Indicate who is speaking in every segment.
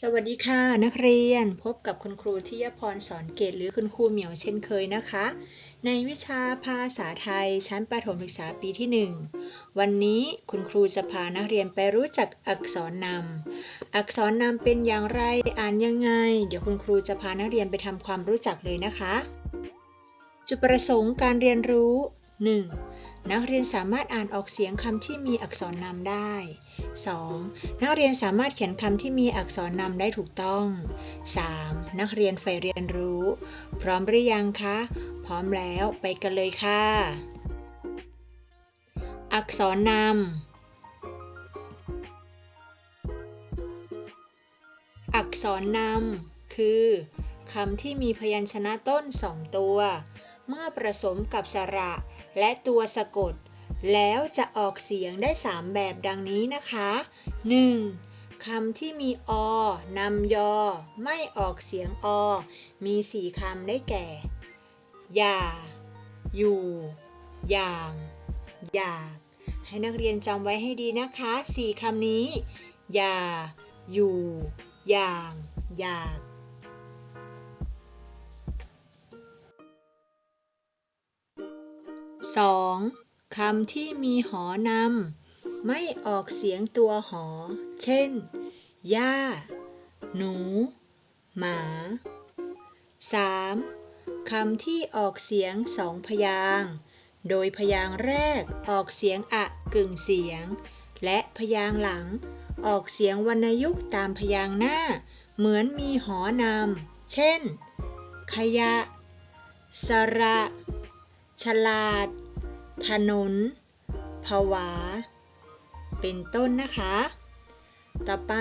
Speaker 1: สวัสดีค่ะ นักเรียนพบกับคุณครูทิยพรสอนเกตหรือคุณครูเหมียวเช่นเคยนะคะ ในวิชาภาษาไทยชั้นประถมศึกษาปีที่ 1 วันนี้คุณครูจะพานักเรียนไปรู้จักอักษรนำอักษรนำเป็นอย่างไรอ่านยังไง เดี๋ยวคุณครูจะพานักเรียนไปทำความรู้จักเลยนะคะ จุดประสงค์การเรียนรู้ 1. นักเรียนสามารถอ่านออกเสียงคำที่มีอักษรนำได้ 2. นักเรียนสามารถเขียนคำที่มีอักษรนำได้ถูกต้อง 3. นักเรียนใฝ่เรียนรู้ พร้อมหรือยังคะ พร้อมแล้วไปกันเลยค่ะ อักษรนำ อักษรนำคือ คำที่มีพยัญชนะต้นสองตัว เมื่อผสมกับสระและตัวสะกด แล้วจะออกเสียงได้ 3 แบบดังนี้นะคะ 1. คำที่มีอ นำยอ ไม่ออกเสียงอ มี4คำได้แก่ อย่า อยู่ อย่าง อยากให้นักเรียนจำไว้ให้ดีนะคะ4คำนี้ อย่า อยู่ อย่าง อยาก 2. คำที่มีหอนำไม่ออกเสียงตัวหอ เช่น ย่า หนู หมา 3. คำที่ออกเสียงสองพยางโดยพยางแรกออกเสียงอะกึ่งเสียง และพยางหลัง ออกเสียงวรรณยุกต์ตามพยางหน้า เหมือนมีหอนำเช่น ขยะ สระ ฉลาด ถนน ผวา เป็นต้นนะคะ ต่อไป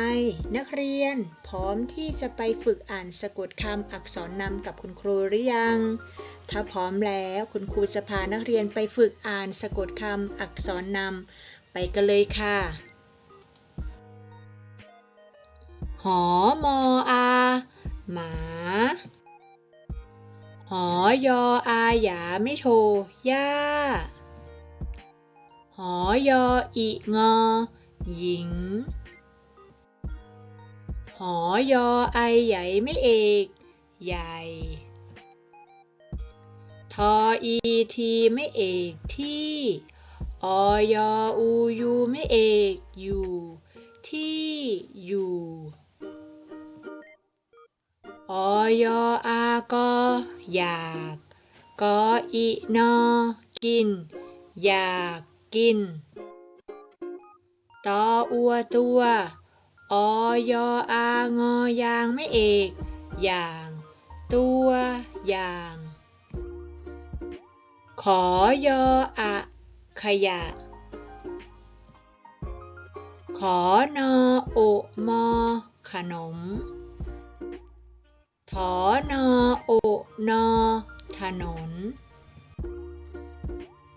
Speaker 1: นักเรียนพร้อมที่จะไปฝึกอ่านสะกดคำอักษรนำกับคุณครูหรือยัง ถ้าพร้อมแล้วคุณครูจะพานักเรียนไปฝึกอ่านสะกดคำอักษรนำไปกันเลยค่ะ หอมออา หมา หอยออาหยาไม่โท ย่า หอยออิงอ หญิง หอยอไอใหญ่ไม่เอก ใหญ่ ทออีทีไม่เอกที่ ออยอูยูไม่เอก อยู่ ที่อยู่ ออยอากออยากกออีนอกิน อยากกินตออัวตัวออยอางอยางไม่เอก อย่าง ตัวอย่าง ขอยออะขยะ ขอนอโอมอขนม ถอนอโอนอถนน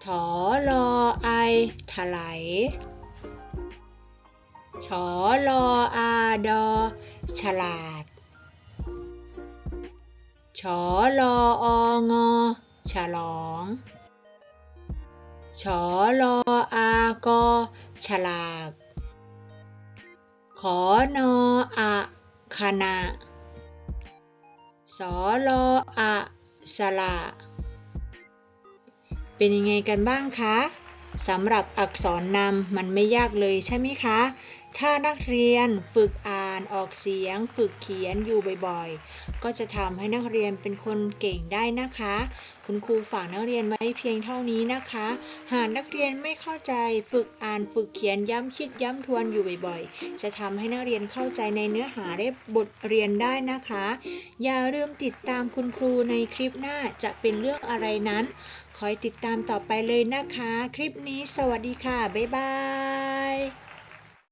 Speaker 1: ถอลอไอถลายชอลออาดอฉลาด ชอลอองอฉลอง ชอลออากอฉลาก ขอนออะขณะ สอลออะสละ เป็นยังไงกันบ้างคะ สำหรับอักษรนำมันไม่ยากเลยใช่ไหมคะ ถ้านักเรียนฝึกอ่านออกเสียง ฝึกเขียนอยู่บ่อยๆ ก็จะทำให้นักเรียนเป็นคนเก่งได้นะคะ คุณครูฝากนักเรียนไว้เพียงเท่านี้นะคะ หากนักเรียนไม่เข้าใจฝึกอ่านฝึกเขียนย้ำคิดย้ำทวนอยู่บ่อยๆ จะทำให้นักเรียนเข้าใจในเนื้อหาและบทเรียนได้นะคะ อย่าลืมติดตามคุณครูในคลิปหน้าจะเป็นเรื่องอะไรนั้น อยติดตามต่อไปเลยนะคะ คลิปนี้สวัสดีค่ะ บ๊ายบาย